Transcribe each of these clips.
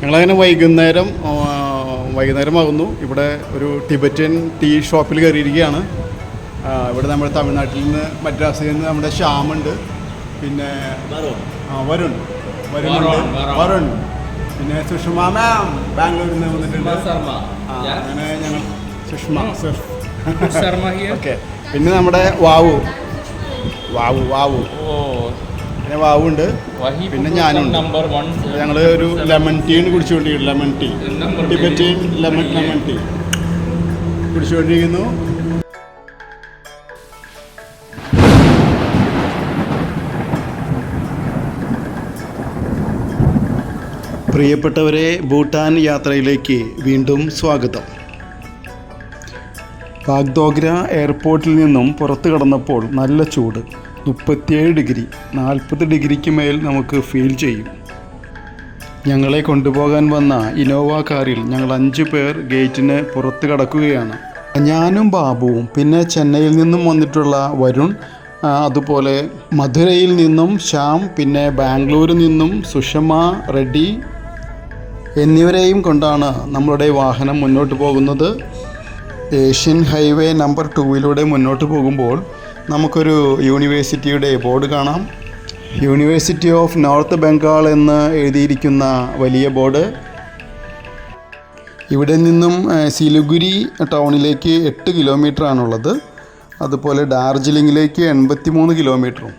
ഞങ്ങളങ്ങനെ വൈകുന്നേരം വൈകുന്നേരമാകുന്നു. ഇവിടെ ഒരു ടിബറ്റൻ ടീ ഷോപ്പിൽ കയറിയിരിക്കുകയാണ്. ഇവിടെ നമ്മുടെ തമിഴ്നാട്ടിൽ നിന്ന് മദ്രാസിൽ നിന്ന് നമ്മുടെ ശ്യാമുണ്ട്. പിന്നെ ആ, വരുൺ. വരുൺ, വരുൺ. പിന്നെ സുഷമ മാം ബാംഗ്ലൂരിൽ നിന്ന് വന്നിട്ടുണ്ട്. അങ്ങനെ ഞങ്ങൾ സുഷമ സുഷ് ശർമ്മ ഓക്കെ പിന്നെ നമ്മുടെ വാവു. വാവു വാവു. ഓ പിന്നെ വാവുണ്ട്. പിന്നെ ഞാനുണ്ട്. വൺ ഞങ്ങൾ ഒരു ലെമൺ ടീ ആണ് കുടിച്ചുകൊണ്ടിരിക്കുന്നത് lemon tea Tibetan lemon lemon tea കുടിച്ചുകൊണ്ടിരിക്കുന്നു. പ്രിയപ്പെട്ടവരെ ഭൂട്ടാൻ യാത്രയിലേക്ക് വീണ്ടും സ്വാഗതം. ബാഗ്ദോഗ്ര എയർപോർട്ടിൽ നിന്നും പുറത്തു കടന്നപ്പോൾ നല്ല ചൂട്. മുപ്പത്തിയേഴ് ഡിഗ്രി നാൽപ്പത് ഡിഗ്രിക്ക് മേൽ നമുക്ക് ഫീൽ ചെയ്യും. ഞങ്ങളെ കൊണ്ടുപോകാൻ വന്ന ഇനോവ കാറിൽ ഞങ്ങൾ അഞ്ച് പേർ ഗേറ്റിന് പുറത്ത് കടക്കുകയാണ്. ഞാനും ബാബുവും പിന്നെ ചെന്നൈയിൽ നിന്നും വന്നിട്ടുള്ള വരുൺ അതുപോലെ മധുരയിൽ നിന്നും ശ്യാം പിന്നെ ബാംഗ്ലൂരിൽ നിന്നും സുഷമ റെഡ്ഡി എന്നിവരെയും കൊണ്ടാണ് നമ്മളുടെ വാഹനം മുന്നോട്ട് പോകുന്നത്. ഏഷ്യൻ ഹൈവേ നമ്പർ ടൂവിലൂടെ മുന്നോട്ട് പോകുമ്പോൾ നമുക്കൊരു യൂണിവേഴ്സിറ്റിയുടെ ബോർഡ് കാണാം. യൂണിവേഴ്സിറ്റി ഓഫ് നോർത്ത് ബംഗാൾ എന്ന് എഴുതിയിരിക്കുന്ന വലിയ ബോർഡ്. ഇവിടെ നിന്നും സിലുഗുരി ടൗണിലേക്ക് എട്ട് കിലോമീറ്റർ ആണുള്ളത് അതുപോലെ ഡാർജിലിംഗിലേക്ക് എൺപത്തി മൂന്ന് കിലോമീറ്ററും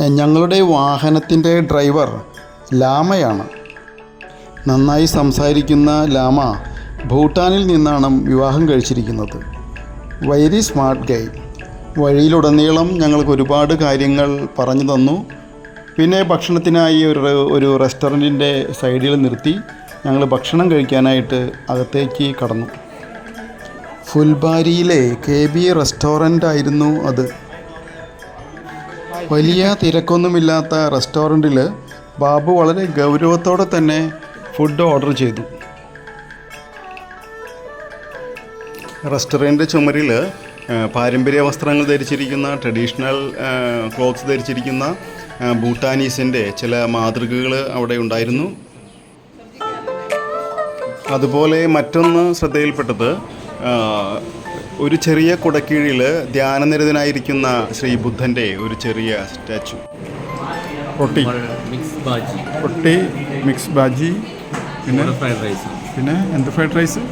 ഞങ്ങളുടെ വാഹനത്തിന്റെ ഡ്രൈവർ ലാമയാണ്. നന്നായി സംസാരിക്കുന്ന ലാമ. ഭൂട്ടാനിൽ നിന്നാണ് വിവാഹം കഴിച്ചിരിക്കുന്നത്. വെരി സ്മാർട്ട് ഗൈ. വഴിയിലുടനീളം ഞങ്ങൾക്ക് ഒരുപാട് കാര്യങ്ങൾ പറഞ്ഞു തന്നു. പിന്നെ ഭക്ഷണത്തിനായി ഒരു ഒരു റെസ്റ്റോറന്റിന്റെ സൈഡിൽ നിർത്തി ഞങ്ങൾ ഭക്ഷണം കഴിക്കാനായിട്ട് അകത്തേക്ക് കടന്നു. ഫുൽബാരിയിലെ കെ ബി റെസ്റ്റോറന്റ് ആയിരുന്നു അത്. വലിയ തിരക്കൊന്നുമില്ലാത്ത റെസ്റ്റോറന്റിൽ ബാബു വളരെ ഗൗരവത്തോടെ തന്നെ ഫുഡ് ഓർഡർ ചെയ്തു. റെസ്റ്റോറന്റ് ചുമരിൽ പാരമ്പര്യ വസ്ത്രങ്ങൾ ധരിച്ചിരിക്കുന്ന ട്രഡീഷണൽ ക്ലോത്ത്സ് ധരിച്ചിരിക്കുന്ന ഭൂട്ടാനീസിന്റെ ചില മാതൃകകൾ അവിടെ ഉണ്ടായിരുന്നു. അതുപോലെ മറ്റൊന്ന് ശ്രദ്ധയിൽപ്പെട്ടത് ഒരു ചെറിയ കുടക്കീഴിൽ ധ്യാനനിരതനായിരിക്കുന്ന ശ്രീ ബുദ്ധന്റെ ഒരു ചെറിയ സ്റ്റാച്ചു. റൊട്ടി. മിക്സ് ബാജി റൊട്ടി മിക്സ് ബാജി പിന്നെ? ഫ്രൈഡ് റൈസ് പിന്നെ എന്ത് fried rice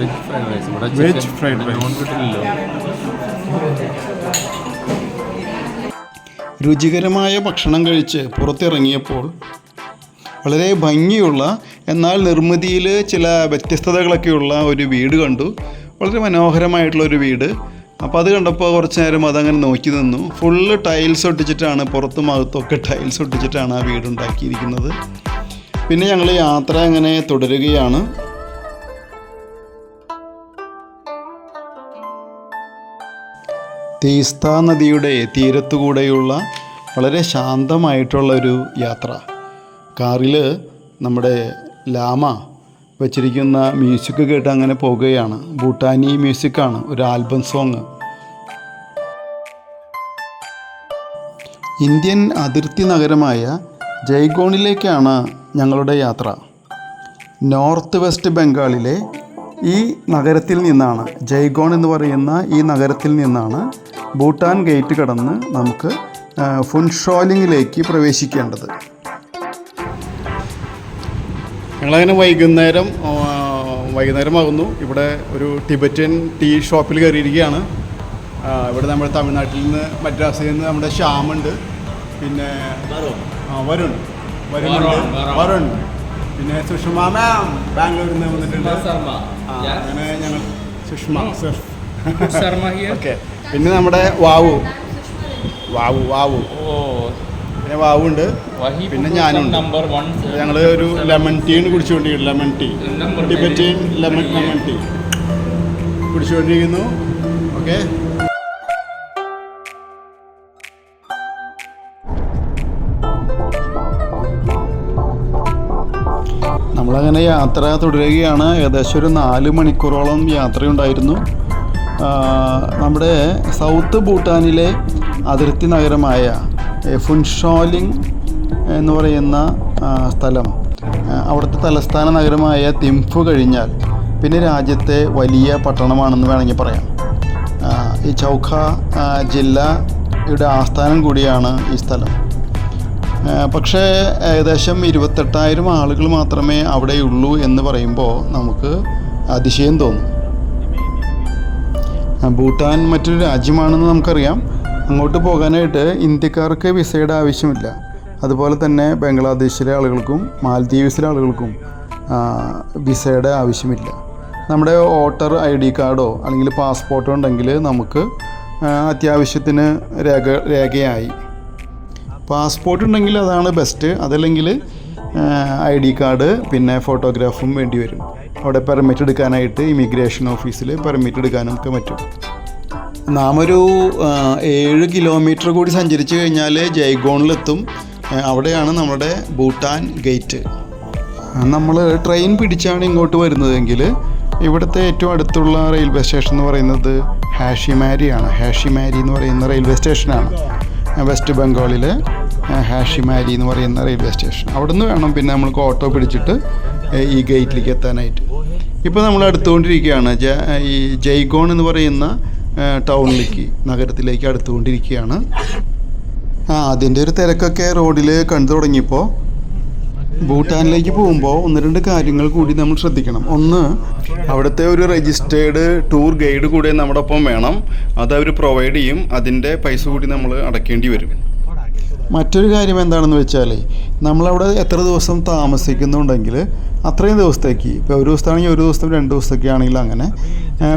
veg fried rice ഇവിടെ വെജ് ഫ്രൈഡ് റൈസ് നോൺ കിട്ടില്ലല്ലോ രുചികരമായ ഭക്ഷണം കഴിച്ച് പുറത്തിറങ്ങിയപ്പോൾ വളരെ ഭംഗിയുള്ള എന്നാൽ നിർമ്മിതിയിൽ ചില വ്യത്യസ്തതകളൊക്കെയുള്ള ഒരു വീട് കണ്ടു. വളരെ മനോഹരമായിട്ടുള്ള ഒരു വീട്. അപ്പോൾ അത് കണ്ടപ്പോൾ കുറച്ച് നേരം അതങ്ങനെ നോക്കി നിന്നു. ഫുള്ള് ടൈൽസ് ഒട്ടിച്ചിട്ടാണ് പുറത്തും അകത്തൊക്കെ ടൈൽസ് ഒട്ടിച്ചിട്ടാണ് ആ വീട് ഉണ്ടാക്കിയിരിക്കുന്നത്. പിന്നെ ഞങ്ങൾ യാത്ര അങ്ങനെ തുടരുകയാണ്. തീസ്ത നദിയുടെ തീരത്തുകൂടെയുള്ള വളരെ ശാന്തമായിട്ടുള്ള ഒരു യാത്ര. കാറിൽ നമ്മുടെ ലാമ വച്ചിരിക്കുന്ന മ്യൂസിക് കേട്ട് അങ്ങനെ പോകുകയാണ്. ഭൂട്ടാനി മ്യൂസിക്കാണ് ഒരു ആൽബം സോങ്. ഇന്ത്യൻ അതിർത്തി നഗരമായ ജയ്ഗോണിലേക്കാണ് ഞങ്ങളുടെ യാത്ര. നോർത്ത് വെസ്റ്റ് ബംഗാളിലെ ഈ നഗരത്തിൽ നിന്നാണ് ജയ്ഗോൺ എന്ന് പറയുന്ന ഈ നഗരത്തിൽ നിന്നാണ് ഭൂട്ടാൻ ഗേറ്റ് കടന്ന് നമുക്ക് ആ, ഫുൻഷോലിങ്ങിലേക്ക് പ്രവേശിക്കേണ്ടത്. ഞങ്ങളങ്ങനെ വൈകുന്നേരം വൈകുന്നേരമാകുന്നു. ഇവിടെ ഒരു ടിബറ്റൻ ടീ ഷോപ്പിൽ കയറിയിരിക്കുകയാണ്. ഇവിടെ നമ്മുടെ തമിഴ്നാട്ടിൽ നിന്ന് മദ്രാസിൽ നിന്ന് നമ്മുടെ ശ്യാമുണ്ട്. പിന്നെ ആ, വരുൺ. വരുൺ, വരുൺ. പിന്നെ സുഷമ മാം ബാംഗ്ലൂരിൽ നിന്ന് വന്നിട്ടുണ്ട്. ശർമ്മ. ആ, അങ്ങനെ ഞങ്ങൾ സുഷമ സുഷ് ശർമ്മ ഹിയർ ഓക്കെ പിന്നെ നമ്മുടെ വാവു. വാവു വാവു. പിന്നെ വാവു ഉണ്ട് പിന്നെ ഞാനുണ്ട്. നമ്പർ വൺ ഞങ്ങൾ ഒരു ലെമൺ ടീ ആണ് കുടിച്ചുകൊണ്ടിരിക്കുന്നത് lemon tea Tibetan lemon lemon tea കുടിച്ചുകൊണ്ടിരിക്കുന്നു. Okay നമ്മളങ്ങനെ യാത്ര തുടരുകയാണ്. ഏകദേശം ഒരു നാല് മണിക്കൂറോളം യാത്രയുണ്ടായിരുന്നു. നമ്മുടെ സൗത്ത് ഭൂട്ടാനിലെ അതിർത്തി നഗരമായ ഫുൻഷോലിംഗ് എന്ന് പറയുന്ന സ്ഥലം. അവിടുത്തെ തലസ്ഥാന നഗരമായ തിംഫു കഴിഞ്ഞാൽ പിന്നെ രാജ്യത്തെ വലിയ പട്ടണമാണെന്ന് വേണമെങ്കിൽ പറയാം. ഈ ചൗഖ ജില്ലയുടെ ആസ്ഥാനം കൂടിയാണ് ഈ സ്ഥലം. പക്ഷേ ഏകദേശം ഇരുപത്തെട്ടായിരം ആളുകൾ മാത്രമേ അവിടെയുള്ളൂ എന്ന് പറയുമ്പോൾ നമുക്ക് അതിശയം തോന്നും. ഭൂട്ടാൻ മറ്റൊരു രാജ്യമാണെന്ന് നമുക്കറിയാം. അങ്ങോട്ട് പോകാനായിട്ട് ഇന്ത്യക്കാർക്ക് വിസയുടെ ആവശ്യമില്ല. അതുപോലെ തന്നെ ബംഗ്ലാദേശിലെ ആളുകൾക്കും മാൽദ്വീപ്സിലെ ആളുകൾക്കും വിസയുടെ ആവശ്യമില്ല. നമ്മുടെ വോട്ടർ ഐ ഡി കാർഡോ അല്ലെങ്കിൽ പാസ്പോർട്ടോ ഉണ്ടെങ്കിൽ നമുക്ക് അത്യാവശ്യത്തിന് രേഖ രേഖയായി. പാസ്പോർട്ട് ഉണ്ടെങ്കിൽ അതാണ് ബെസ്റ്റ് അതല്ലെങ്കിൽ ഐ ഡി കാർഡ് പിന്നെ ഫോട്ടോഗ്രാഫും വേണ്ടി വരും. അവിടെ പെർമിറ്റ് എടുക്കാനായിട്ട് ഇമിഗ്രേഷൻ ഓഫീസിൽ പെർമിറ്റ് എടുക്കാനും ഒക്കെ പറ്റും. നാം ഒരു ഏഴ് കിലോമീറ്റർ കൂടി സഞ്ചരിച്ച് കഴിഞ്ഞാൽ ജയ്ഗോണിലെത്തും. അവിടെയാണ് നമ്മുടെ ഭൂട്ടാൻ ഗേറ്റ്. നമ്മൾ ട്രെയിൻ പിടിച്ചാണ് ഇങ്ങോട്ട് വരുന്നതെങ്കിൽ ഇവിടുത്തെ ഏറ്റവും അടുത്തുള്ള റെയിൽവേ സ്റ്റേഷൻ എന്ന് പറയുന്നത് ഹാഷിമാരിയാണ്. ഹാഷിമാരി എന്ന് പറയുന്ന റെയിൽവേ സ്റ്റേഷനാണ് വെസ്റ്റ് ബംഗാളിലെ ഹാഷിമാരി എന്ന് പറയുന്ന റെയിൽവേ സ്റ്റേഷൻ. അവിടെ നിന്ന് വേണം പിന്നെ നമ്മൾക്ക് ഓട്ടോ പിടിച്ചിട്ട് ഈ ഗേറ്റിലേക്ക് എത്താനായിട്ട്. ഇപ്പോൾ നമ്മൾ അടുത്തുകൊണ്ടിരിക്കുകയാണ്. ജ ഈ ജയ്ഗോൺ എന്ന് പറയുന്ന ടൗണിലേക്ക് നഗരത്തിലേക്ക് അടുത്തുകൊണ്ടിരിക്കുകയാണ്. ആ അതിന്റെ ഒരു തിരക്കൊക്കെ റോഡിൽ കണ്ടു തുടങ്ങിയപ്പോൾ ഭൂട്ടാനിലേക്ക് പോകുമ്പോൾ ഒന്ന് രണ്ട് കാര്യങ്ങൾ കൂടി നമ്മൾ ശ്രദ്ധിക്കണം. ഒന്ന് അവിടുത്തെ ഒരു രജിസ്റ്റേർഡ് ടൂർ ഗൈഡ് കൂടെ നമ്മുടെ ഒപ്പം വേണം. അത് അവർ പ്രൊവൈഡ് ചെയ്യും. അതിന്റെ പൈസ കൂടി നമ്മൾ അടക്കേണ്ടി വരും. മറ്റൊരു കാര്യം എന്താണെന്ന് വെച്ചാൽ നമ്മളവിടെ എത്ര ദിവസം താമസിക്കുന്നുണ്ടെങ്കിൽ അത്രയും ദിവസത്തേക്ക്. ഇപ്പോൾ ഒരു ദിവസത്താണെങ്കിൽ ഒരു ദിവസം രണ്ട് ദിവസത്തേക്ക് ആണെങ്കിൽ അങ്ങനെ.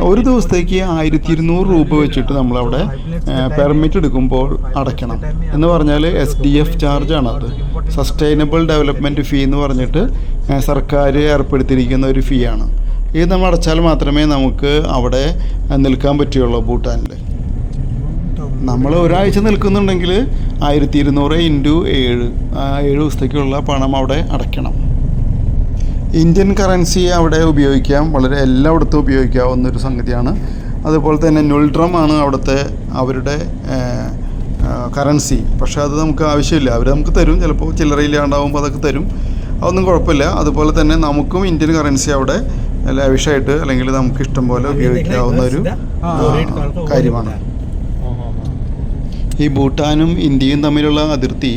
ഒരു ദിവസത്തേക്ക് ആയിരത്തി ഇരുന്നൂറ് രൂപ വെച്ചിട്ട് നമ്മളവിടെ പെർമിറ്റ് എടുക്കുമ്പോൾ അടയ്ക്കണം. എന്ന് പറഞ്ഞാൽ എസ് ഡി എഫ് അത്. സസ്റ്റൈനബിൾ ഡെവലപ്മെന്റ് ഫീ എന്ന് പറഞ്ഞിട്ട് സർക്കാർ ഏർപ്പെടുത്തിയിരിക്കുന്ന ഒരു ഫീ ആണ്. ഇത് നമ്മൾ അടച്ചാൽ മാത്രമേ നമുക്ക് അവിടെ നിൽക്കാൻ പറ്റുകയുള്ളൂ ഭൂട്ടാനിൽ നമ്മൾ ഒരാഴ്ച നിൽക്കുന്നുണ്ടെങ്കിൽ ആയിരത്തി ഇരുന്നൂറ് ഇന്റു ഏഴ് ആ ഏഴ് ദിവസത്തേക്കുള്ള പണം അവിടെ അടയ്ക്കണം ഇന്ത്യൻ കറൻസി അവിടെ ഉപയോഗിക്കാം വളരെ എല്ലായിടത്തും ഉപയോഗിക്കാവുന്ന ഒരു സംഗതിയാണ് അതുപോലെ തന്നെ നുൾഡ്രം ആണ് അവിടുത്തെ അവരുടെ കറൻസി പക്ഷേ അത് നമുക്ക് ആവശ്യമില്ല അവർ നമുക്ക് തരും ചിലപ്പോൾ ചില്ലറയില്ലാണ്ടാവുമ്പോൾ അതൊക്കെ തരും അതൊന്നും കുഴപ്പമില്ല അതുപോലെ തന്നെ നമുക്കും ഇന്ത്യൻ കറൻസി അവിടെ ലാവിഷായിട്ട് അല്ലെങ്കിൽ നമുക്ക് ഇഷ്ടം പോലെ ഉപയോഗിക്കാവുന്ന ഒരു കാര്യമാണ് ഈ ഭൂട്ടാനും ഇന്ത്യയും തമ്മിലുള്ള അതിർത്തി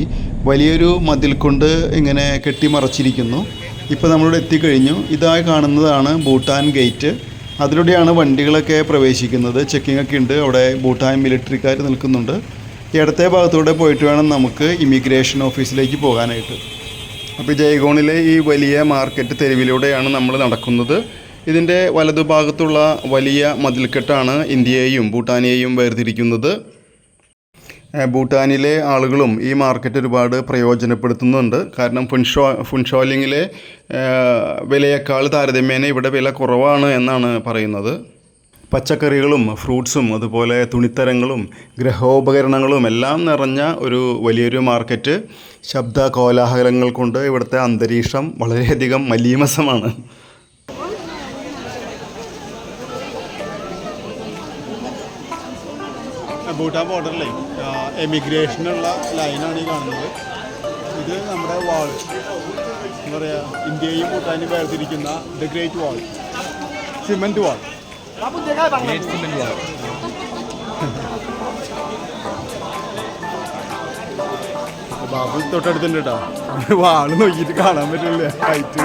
വലിയൊരു മതിൽ കൊണ്ട് ഇങ്ങനെ കെട്ടിമറച്ചിരിക്കുന്നു. ഇപ്പോൾ നമ്മളിവിടെ എത്തിക്കഴിഞ്ഞു. ഇതായി കാണുന്നതാണ് ഭൂട്ടാൻ ഗേറ്റ്. അതിലൂടെയാണ് വണ്ടികളൊക്കെ പ്രവേശിക്കുന്നത്. ചെക്കിംഗ് ഒക്കെ ഉണ്ട്. അവിടെ ഭൂട്ടാൻ മിലിറ്ററിക്കാർ നിൽക്കുന്നുണ്ട്. ഇടത്തെ ഭാഗത്തൂടെ പോയിട്ട് വേണം നമുക്ക് ഇമിഗ്രേഷൻ ഓഫീസിലേക്ക് പോകാനായിട്ട്. അപ്പോൾ ജയ്ഗോണിലെ ഈ വലിയ മാർക്കറ്റ് തെരുവിലൂടെയാണ് നമ്മൾ നടക്കുന്നത്. ഇതിന്റെ വലതുഭാഗത്തുള്ള വലിയ മതിൽക്കെട്ടാണ് ഇന്ത്യയെയും ഭൂട്ടാനെയും വേർതിരിക്കുന്നത്. ഭൂട്ടാനിലെ ആളുകളും ഈ മാർക്കറ്റ് ഒരുപാട് പ്രയോജനപ്പെടുത്തുന്നുണ്ട്. കാരണം ഫുൻഷോ ഫുൻഷോലിങ്ങിലെ ഏഹ് വിലയേക്കാൾ താരതമ്യേന ഇവിടെ വില കുറവാണ് എന്നാണ് പറയുന്നത്. പച്ചക്കറികളും ഫ്രൂട്ട്സും അതുപോലെ തുണിത്തരങ്ങളും ഗ്രഹോപകരണങ്ങളും എല്ലാം നിറഞ്ഞ ഒരു വലിയൊരു മാർക്കറ്റ്. ശബ്ദ കോലാഹലങ്ങൾ കൊണ്ട് ഇവിടുത്തെ അന്തരീക്ഷം വളരെയധികം മലീമസമാണ്. ഭൂട്ടാൻ ബോർഡറിലെ എമിഗ്രേഷനുള്ള ലൈനാണ് ഈ കാണുന്നത്. ഇത് നമ്മുടെ വാൾ എന്താ പറയുക ഇന്ത്യയും ഭൂട്ടാനും വേർതിരിക്കുന്ന the great wall cement wall. Babu തൊട്ടടുത്തുണ്ട് കേട്ടോ വാൾ നോക്കിയിട്ട് കാണാൻ പറ്റില്ല. ഹൈറ്റ്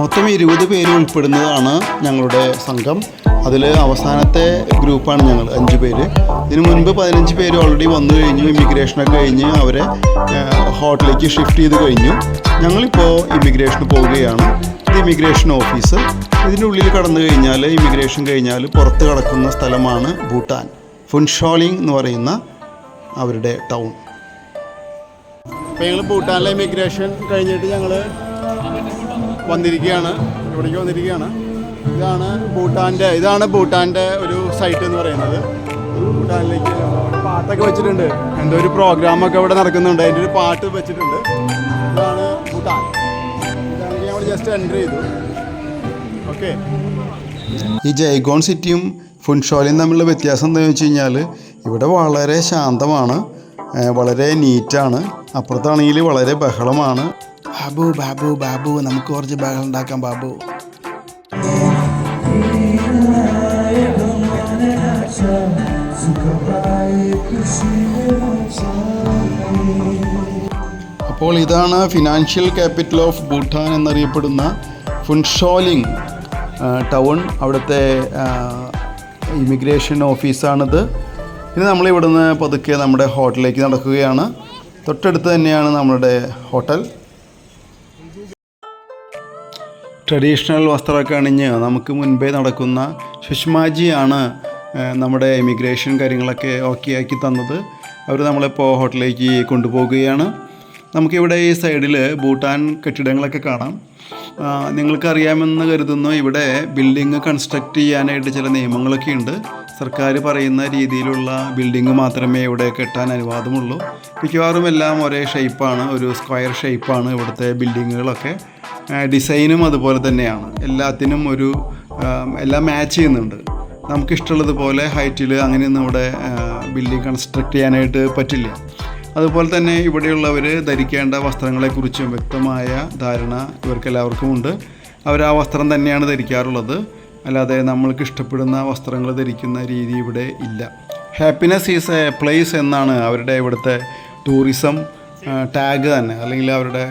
മൊത്തം ഇരുപത് പേര് ഉൾപ്പെടുന്നതാണ് ഞങ്ങളുടെ സംഘം. അതിൽ അവസാനത്തെ ഗ്രൂപ്പാണ് ഞങ്ങൾ അഞ്ച് പേര്. ഇതിന് മുൻപ് പതിനഞ്ച് പേര് ഓൾറെഡി വന്നു കഴിഞ്ഞു ഇമിഗ്രേഷനൊക്കെ കഴിഞ്ഞ് അവരെ ഹോട്ടലിലേക്ക് ഷിഫ്റ്റ് ചെയ്ത് കഴിഞ്ഞു. ഞങ്ങളിപ്പോൾ ഇമിഗ്രേഷന് പോവുകയാണ്. ഇത് ഇമിഗ്രേഷൻ ഓഫീസ് ഇതിന്റെ ഉള്ളിൽ കടന്നു കഴിഞ്ഞാൽ ഇമിഗ്രേഷൻ കഴിഞ്ഞാൽ പുറത്ത് കടക്കുന്ന സ്ഥലമാണ് ഭൂട്ടാൻ. ഫുൻഷോളിംഗ് എന്ന് പറയുന്ന അവരുടെ ടൗൺ അപ്പോൾ ഞങ്ങൾ ഭൂട്ടാനിലെ ഇമിഗ്രേഷൻ കഴിഞ്ഞിട്ട് ഞങ്ങൾ വന്നിരിക്കുകയാണ്. ഇവിടേക്ക് വന്നിരിക്കുകയാണ്. ഇതാണ് ഭൂട്ടാന്റെ ഇതാണ് ഭൂട്ടാന്റെ ഒരു സൈറ്റ് എന്ന് പറയുന്നത്. ഭൂട്ടാനിലേക്ക് പാട്ടൊക്കെ വെച്ചിട്ടുണ്ട്. എന്തോ ഒരു പ്രോഗ്രാമൊക്കെ ഇവിടെ നടക്കുന്നുണ്ട്. അതിന്റെ ഒരു പാട്ട് വെച്ചിട്ടുണ്ട്. ഇതാണ് ഭൂട്ടാൻ. ഇതാണെങ്കിൽ ഞങ്ങൾ ജസ്റ്റ് എന്റർ ചെയ്തു. ഓക്കെ ഈ ജയ്ഗോൺ സിറ്റിയും ഫുൻഷോലയും തമ്മിലുള്ള വ്യത്യാസം എന്താണെന്ന് വെച്ച് കഴിഞ്ഞാൽ ഇവിടെ വളരെ ശാന്തമാണ്. വളരെ നീറ്റാണ്. അപ്പുറത്താണെങ്കിൽ വളരെ ബഹളമാണ്. ബാബു ബാബു ബാബു നമുക്ക് കുറച്ച് ബഹളം ഉണ്ടാക്കാം ബാബു. അപ്പോൾ ഇതാണ് ഫിനാൻഷ്യൽ ക്യാപിറ്റൽ ഓഫ് ഭൂട്ടാൻ എന്നറിയപ്പെടുന്ന ഫുൻഷോലിംഗ് ടൗൺ അവിടുത്തെ ഇമിഗ്രേഷൻ ഓഫീസാണിത് ഇനി നമ്മളിവിടുന്ന് പതുക്കെ നമ്മുടെ ഹോട്ടലിലേക്ക് നടക്കുകയാണ്. തൊട്ടടുത്ത് തന്നെയാണ് നമ്മുടെ ഹോട്ടൽ. ട്രഡീഷണൽ വസ്ത്രമൊക്കെ അണിഞ്ഞ് നമുക്ക് മുൻപേ നടക്കുന്ന സുഷ്മാജിയാണ് നമ്മുടെ ഇമിഗ്രേഷൻ കാര്യങ്ങളൊക്കെ ഓക്കെ ആക്കി തന്നത്. അവർ നമ്മളിപ്പോൾ ഹോട്ടലിലേക്ക് കൊണ്ടുപോകുകയാണ്. നമുക്കിവിടെ ഈ സൈഡിൽ ഭൂട്ടാൻ കെട്ടിടങ്ങളൊക്കെ കാണാം. നിങ്ങൾക്കറിയാമെന്ന് കരുതുന്നു. ഇവിടെ ബിൽഡിങ് കൺസ്ട്രക്റ്റ് ചെയ്യാനായിട്ട് ചില നിയമങ്ങളൊക്കെ ഉണ്ട്. സർക്കാർ പറയുന്ന രീതിയിലുള്ള ബിൽഡിങ് മാത്രമേ ഇവിടെ കെട്ടാൻ അനുവാദമുള്ളൂ. മിക്കവാറും എല്ലാം ഒരേ ഷേപ്പാണ് ഒരു സ്ക്വയർ ഷേപ്പാണ് ഇവിടുത്തെ ബിൽഡിങ്ങുകളൊക്കെ ഡിസൈനും അതുപോലെ തന്നെയാണ്. എല്ലാത്തിനും ഒരു എല്ലാം മാച്ച് ചെയ്യുന്നുണ്ട്. നമുക്കിഷ്ടമുള്ളതുപോലെ ഹൈറ്റിൽ അങ്ങനെയൊന്നും ഇവിടെ ബിൽഡിംഗ് കൺസ്ട്രക്ട് ചെയ്യാനായിട്ട് പറ്റില്ല. അതുപോലെ തന്നെ ഇവിടെയുള്ളവർ ധരിക്കേണ്ട വസ്ത്രങ്ങളെക്കുറിച്ചും വ്യക്തമായ ധാരണ ഇവർക്കെല്ലാവർക്കും ഉണ്ട്. അവർ ആ വസ്ത്രം തന്നെയാണ് ധരിക്കാറുള്ളത്. അല്ലാതെ നമ്മൾക്ക് ഇഷ്ടപ്പെടുന്ന വസ്ത്രങ്ങൾ ധരിക്കുന്ന രീതി ഇവിടെ ഇല്ല. ഹാപ്പിനെസ് ഈസ് എ പ്ലേസ് എന്നാണ് അവരുടെ ഇവിടുത്തെ ടൂറിസം ടാഗ് തന്നെ. അല്ലെങ്കിൽ അവരുടെ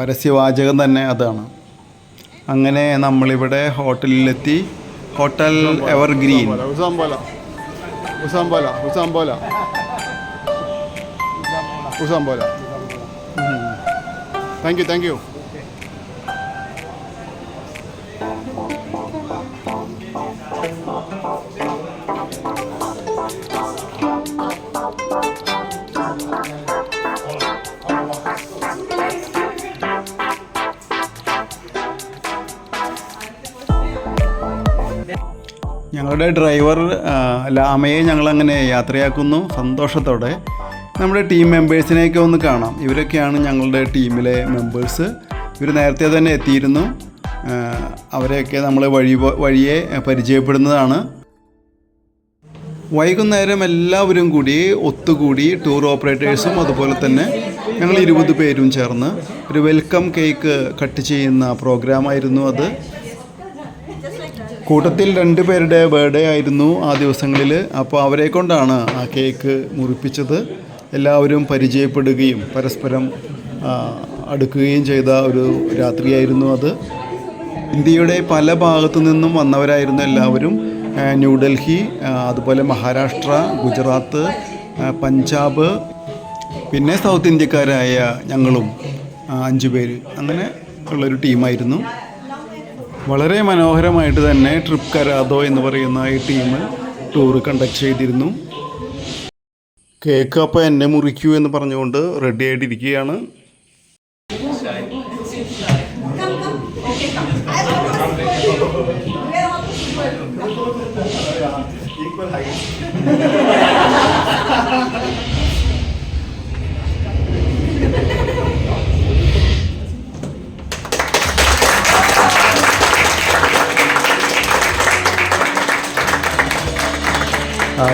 പരസ്യവാചകം തന്നെ അതാണ്. അങ്ങനെ നമ്മളിവിടെ ഹോട്ടലിലെത്തി. Hotel evergreen Usambala. Usambala. Usambala. Usambala. Thank you, thank you. ഞങ്ങളുടെ ഡ്രൈവർ ലാമയെ ഞങ്ങളങ്ങനെ യാത്രയാക്കുന്നു സന്തോഷത്തോടെ. നമ്മുടെ ടീം മെമ്പേഴ്സിനെയൊക്കെ ഒന്ന് കാണാം. ഇവരൊക്കെയാണ് ഞങ്ങളുടെ ടീമിലെ മെമ്പേഴ്സ് ഇവർ നേരത്തെ തന്നെ എത്തിയിരുന്നു. അവരെയൊക്കെ നമ്മൾ വഴി വഴിയെ പരിചയപ്പെടുന്നതാണ്. വൈകുന്നേരം എല്ലാവരും കൂടി ഒത്തുകൂടി ടൂർ ഓപ്പറേറ്റേഴ്സും അതുപോലെ തന്നെ ഞങ്ങൾ ഇരുപത് പേരും ചേർന്ന് ഒരു വെൽക്കം കേക്ക് കട്ട് ചെയ്യുന്ന പ്രോഗ്രാമായിരുന്നു അത്. കൂട്ടത്തിൽ രണ്ട് പേരുടെ ബർത്ത്ഡേ ആയിരുന്നു ആ ദിവസങ്ങളിൽ. അപ്പോൾ അവരെ കൊണ്ടാണ് ആ കേക്ക് മുറിപ്പിച്ചത്. എല്ലാവരും പരിചയപ്പെടുകയും പരസ്പരം അടുക്കുകയും ചെയ്ത ഒരു രാത്രിയായിരുന്നു അത്. ഇന്ത്യയുടെ പല ഭാഗത്തു നിന്നും വന്നവരായിരുന്നു എല്ലാവരും. ന്യൂഡൽഹി അതുപോലെ മഹാരാഷ്ട്ര ഗുജറാത്ത് പഞ്ചാബ് പിന്നെ സൗത്ത് ഇന്ത്യക്കാരായ ഞങ്ങളും അഞ്ചു പേര്. അങ്ങനെ ഉള്ളൊരു ടീമായിരുന്നു. വളരെ മനോഹരമായിട്ട് തന്നെ ട്രിപ്പ് കരാദോ എന്ന് പറയുന്ന ഈ ടീം ടൂർ കണ്ടക്ട് ചെയ്തിരുന്നു. കേക്ക് അപ്പം എന്നെ മുറിക്കൂ എന്ന് പറഞ്ഞുകൊണ്ട് റെഡി ആയിട്ടിരിക്കുകയാണ്.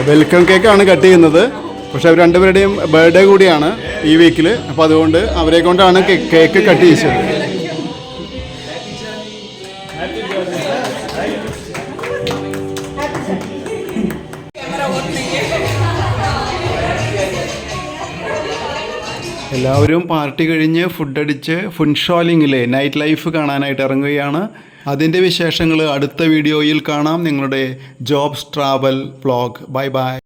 വെൽക്കം കേക്കാണ് കട്ട് ചെയ്യുന്നത്. പക്ഷെ അവർ രണ്ടുപേരുടെയും ബർത്ത്ഡേ കൂടിയാണ് ഈ വീക്കിൽ അപ്പോൾ അതുകൊണ്ട് അവരെ കൊണ്ടാണ് കേക്ക് കട്ട് ചെയ്യിച്ചത്. എല്ലാവരും പാർട്ടി കഴിഞ്ഞ് ഫുഡ് അടിച്ച് ഫുഡ് ഷോലിങ്ങിലെ നൈറ്റ് ലൈഫ് കാണാനായിട്ട് ഇറങ്ങുകയാണ്. അതിന്റെ വിശേഷങ്ങൾ അടുത്ത വീഡിയോയിൽ കാണാം. നിങ്ങളുടെ Jobs travel vlog. Bye bye.